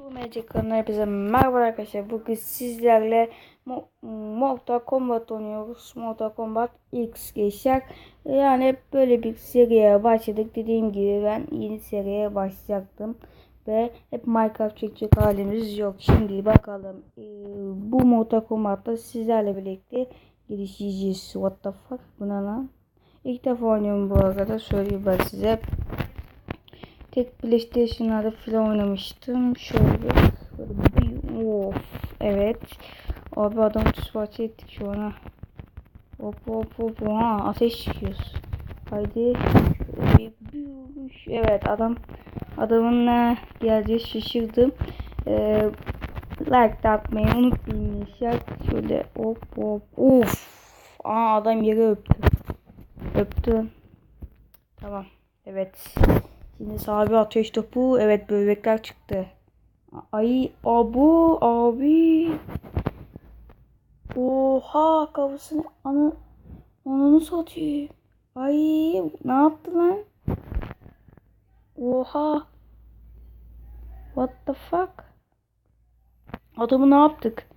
Su Magic kanalına hepinize merhaba arkadaşlar. Bugün sizlerle Mo Mortal Kombat oynuyoruz. Mortal Kombat X geçecek. Yani böyle bir seriye başladık. Dediğim gibi ben yeni seriye başlayacaktım. Ve hep Minecraft çekecek halimiz yok. Şimdi bakalım. Ee, bu Mortal Kombat'ta sizlerle birlikte gelişeceğiz. What the fuck? Bu ne lan? İlk defa oynuyorum bu arada. Söyleyeyim ben size. Tek PlayStation'larda falan oynamıştım. Şöyle bir of evet. Abi adam tüsparça ettik şu an. Hop hop hop ha ateş çıkıyoruz. Haydi. Evet adam adamın ne geleceği şaşırdım. Ee, like de atmayı unutmayın. Şöyle hop hop of. Aa adam yere öptü. Öptü. Tamam. Evet. Şimdi sahibi ateş topu. Evet böbrekler çıktı. Ay abu abi. Oha kafasını ana onu satıyor. Ay ne yaptı lan? Oha. What the fuck? Adamı ne yaptık?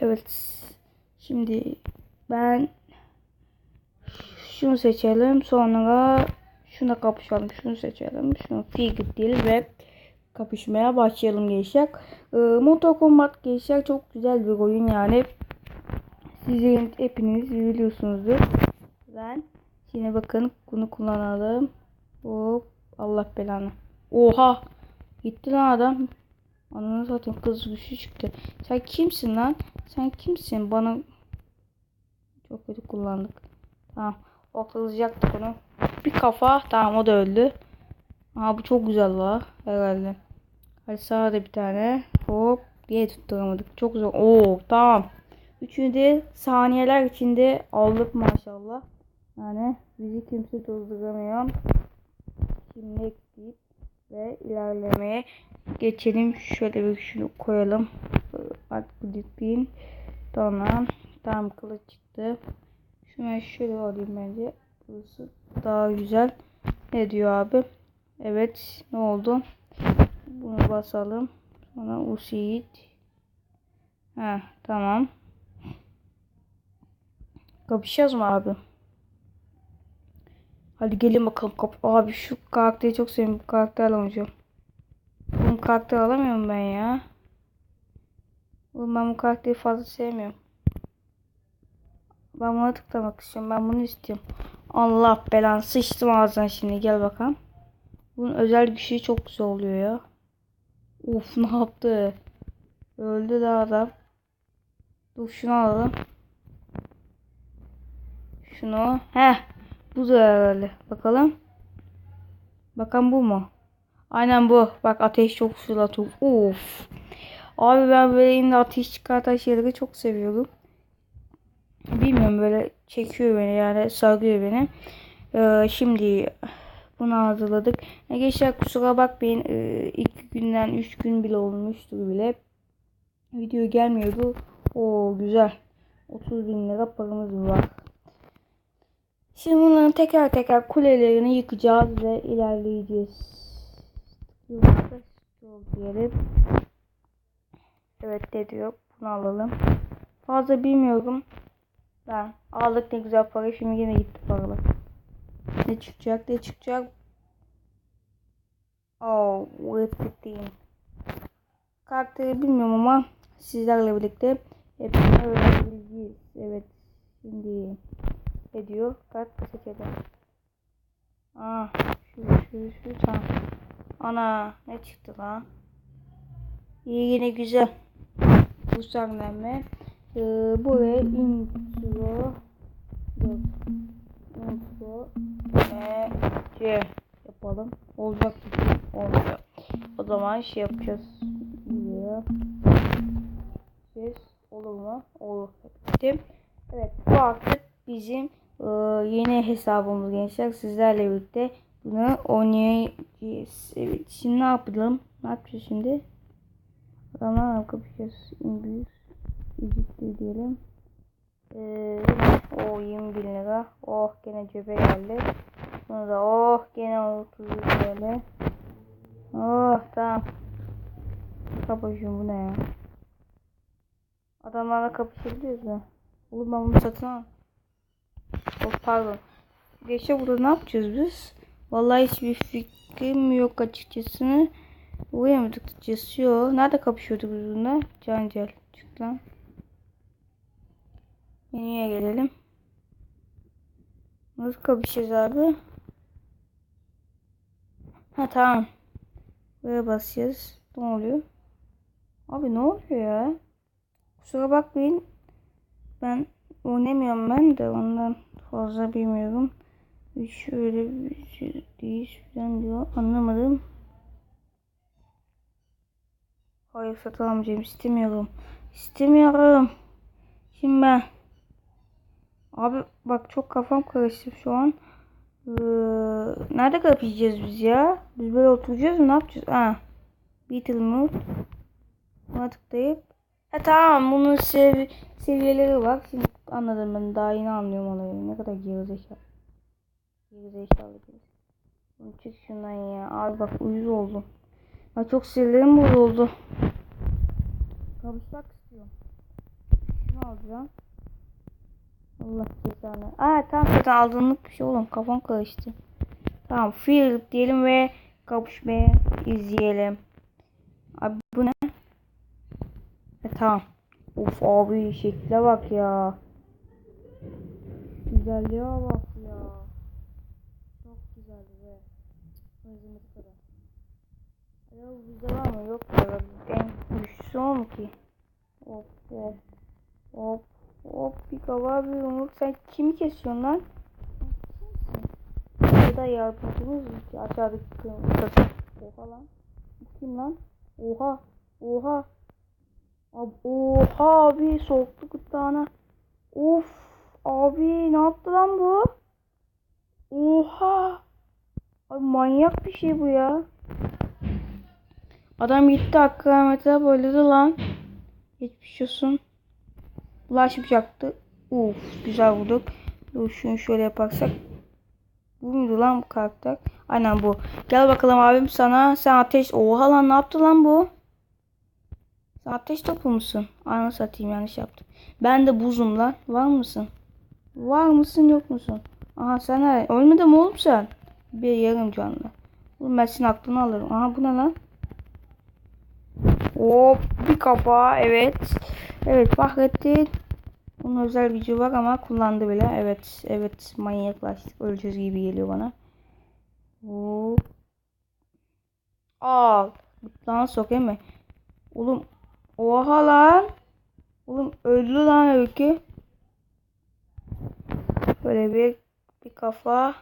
Evet. Şimdi ben şunu seçelim. Sonra Şuna kapışalım. Şunu seçelim. Şunu figür değil ve kapışmaya başlayalım gençler. Ee, Mortal Kombat gençler çok güzel bir oyun yani. Sizin hepiniz biliyorsunuzdur. Ben şimdi bakın bunu kullanalım. Hop Allah belanı. Oha. Gitti lan adam. Ananı satayım kız güçlü çıktı. Sen kimsin lan? Sen kimsin? Bana çok kötü kullandık. Tamam. Oklayacaktık onu. Bir kafa. Tamam o da öldü. Aa bu çok güzel la. Herhalde. Hadi sağa da bir tane. Hop. Diye tutturamadık. Çok zor. Oo tamam. Üçünü de saniyeler içinde aldık maşallah. Yani bizi kimse durduramıyor. Şimdi ekleyip ve ilerlemeye geçelim. Şöyle bir şunu koyalım. Artık bu Tamam. Tamam kılıç çıktı. Şunu şöyle alayım bence. Burası daha güzel. Ne diyor abi? Evet. Ne oldu? Bunu basalım. Sonra usit. Ha tamam. Kapışacağız mı abi? Hadi gelin bakalım. Kap abi şu karakteri çok seviyorum. Bu karakterle oynayacağım. Bu karakteri alamıyorum ben ya. Oğlum ben bu karakteri fazla sevmiyorum. Ben buna tıklamak istiyorum. Ben bunu istiyorum. Allah belanı sıçtım ağzına şimdi. Gel bakalım. Bunun özel güçü çok güzel oluyor ya. Uf ne yaptı? Öldü de adam. Dur şunu alalım. Şunu. Heh. Bu da herhalde. Bakalım. Bakalım bu mu? Aynen bu. Bak ateş çok fırlatıyor. Uf. Abi ben böyle yine ateş çıkartan şeyleri çok seviyorum bilmiyorum böyle çekiyor beni yani sarıyor beni. Ee, şimdi bunu hazırladık. Gençler kusura bakmayın. Ee, iki günden üç gün bile olmuştur bile. Video gelmiyordu. O güzel. 30 bin lira paramız var. Şimdi bunların teker teker kulelerini yıkacağız ve ilerleyeceğiz. diyelim. Evet dedi yok. Bunu alalım. Fazla bilmiyorum. Ben aldık ne güzel para şimdi yine gitti paralar. Ne çıkacak ne çıkacak. Oh with the Karakteri bilmiyorum ama sizlerle birlikte hepsini öğrenebileceğiz. Evet şimdi ne diyor? Kart seçelim. Aa şu şu şu tamam. Ana ne çıktı lan? İyi yine güzel. Bu sahnemle e, buraya intro yok e, C. Yapalım. Olacak. Olmuyor o zaman şey yapacağız. Buraya ses olur mu? Olur. Bitti. evet bu artık bizim e, yeni hesabımız gençler. Sizlerle birlikte bunu oynayacağız. Evet şimdi ne yapalım? Ne yapacağız şimdi? Adamlarla kapışacağız İngiliz Ciddi diyelim. Ee, o 20 bin lira. Oh gene cebe geldi. Bunu da oh gene 30 TL. Oh tamam. kapışıyorum bu ne ya? Adamlarla kapışabiliyoruz ya. Oğlum ben bunu satın al. Oh, pardon. Geçe burada ne yapacağız biz? Vallahi hiçbir fikrim yok açıkçası. Buraya mı tıklayacağız? Yok. Nerede kapışıyorduk biz bununla? Cancel. Çık lan. Menüye gelelim. Nasıl kapışacağız abi? Ha tamam. Buraya basacağız. Ne oluyor? Abi ne oluyor ya? Kusura bakmayın. Ben oynamıyorum ben de ondan fazla bilmiyorum. Şöyle bir şey değil falan diyor. Anlamadım. Hayır satın almayacağım. istemiyorum. İstemiyorum. Şimdi ben Abi bak çok kafam karıştı şu an. Ee, nerede kapışacağız biz ya? Biz böyle oturacağız mı? Ne yapacağız? Ha. Beetle Mode. Buna tıklayıp. Ha tamam bunun sev seviyeleri var. Şimdi anladım ben daha yeni anlıyorum olayı. Ne kadar gerizekalı. Gerizekalı bir. Bunu çık şundan ya. Abi bak uyuz oldum. Bak çok sinirlerim bozuldu. Kapışmak istiyorum. Şunu alacağım. Allah cezanı. Aa tamam zaten aldığınlık bir şey oğlum. Kafam karıştı. Tamam Fear diyelim ve kapışmaya izleyelim. Abi bu ne? E, tamam. Of abi şekle bak ya. Güzelliğe bak ya. Çok güzel be. Özümüz kadar. Ya bizde var? Yok ya. En güçlüsü o mu ki? Hop hop. Hop hop. Bir kava bir umut. Sen kimi kesiyorsun lan? Ya da yardımcımız aşağıdaki kırmızı. Oha lan. Kim lan? Oha. Oha. Abi, oha abi soğuktu gırtlağına. Of abi ne yaptı lan bu? Oha. Abi manyak bir şey bu ya. Adam gitti hakkı rahmetine boyladı lan. Geçmiş olsun. Ulaşmayacaktı. Uf güzel vurduk. Dur şunu şöyle yaparsak. Bu muydu lan bu karakter? Aynen bu. Gel bakalım abim sana. Sen ateş. Oha lan ne yaptı lan bu? Sen ateş topu musun? Anı satayım yanlış yaptım. Ben de buzum lan. Var mısın? Var mısın yok musun? Aha sen ne? Ölmedin mi oğlum sen? Bir yarım canlı. Oğlum ben senin aklını alırım. Aha bu ne lan? Hop bir kafa evet. Evet Fahrettin. Bunun özel gücü var ama kullandı bile. Evet evet manyaklaştık. Öleceğiz gibi geliyor bana. Hop. Al. Lan sokayım mı? Oğlum Oha lan. Oğlum öldü lan öykü. Böyle bir bir kafa.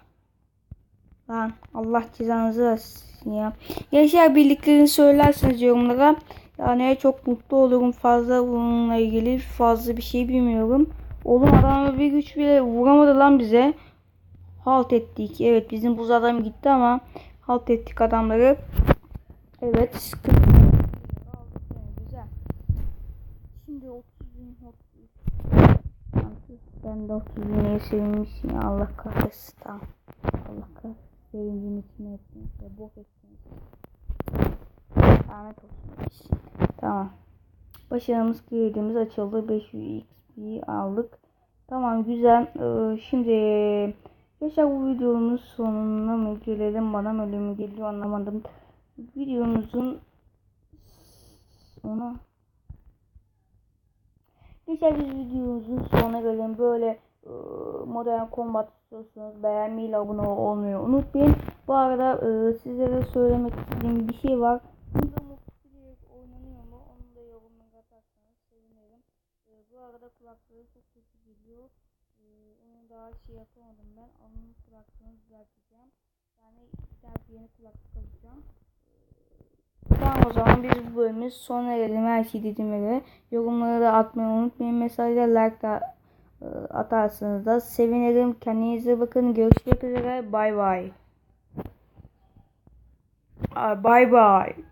Lan Allah cezanızı versin ya. Gençler birliklerini söylerseniz yorumlara. Yani çok mutlu olurum. Fazla bununla ilgili fazla bir şey bilmiyorum. Oğlum adamı bir güç bile vuramadı lan bize. Halt ettik. Evet bizim buz adam gitti ama halt ettik adamları. Evet. Şimdi 30 bin Ben de 30 bine sevinmişim Allah kahretsin tamam. Allah kahretsin. Sevincim içine. Ya bok etsin. Lanet olsun. Tamam. Başarımız girdiğimiz açıldı. 500 XP aldık. Tamam güzel. Ee, şimdi Yaşar bu videonun sonuna mı gelelim? Bana öyle mi geliyor anlamadım. Videomuzun ona Geçer biz videomuzun sonuna gelelim. Böyle e, modern combat istiyorsanız beğenmeyi abone olmayı unutmayın. Bu arada e, sizlere söylemek istediğim bir şey var. Bunda multiplayer oynanıyor mu? Onu da yorumlara atarsanız sevinirim. E, bu arada kulakları çok kötü geliyor. E, daha şey yapamadım ben. Onun kulaklığını düzelteceğim. Yani bir yeni kulaklık alacağım. Tamam o zaman biz bu bölümün sonuna gelelim. Her şey dediğime göre. Yorumları da atmayı unutmayın. Mesajda like da e, atarsanız da sevinirim. Kendinize bakın. Görüşmek üzere. Bye bye. Bye bye.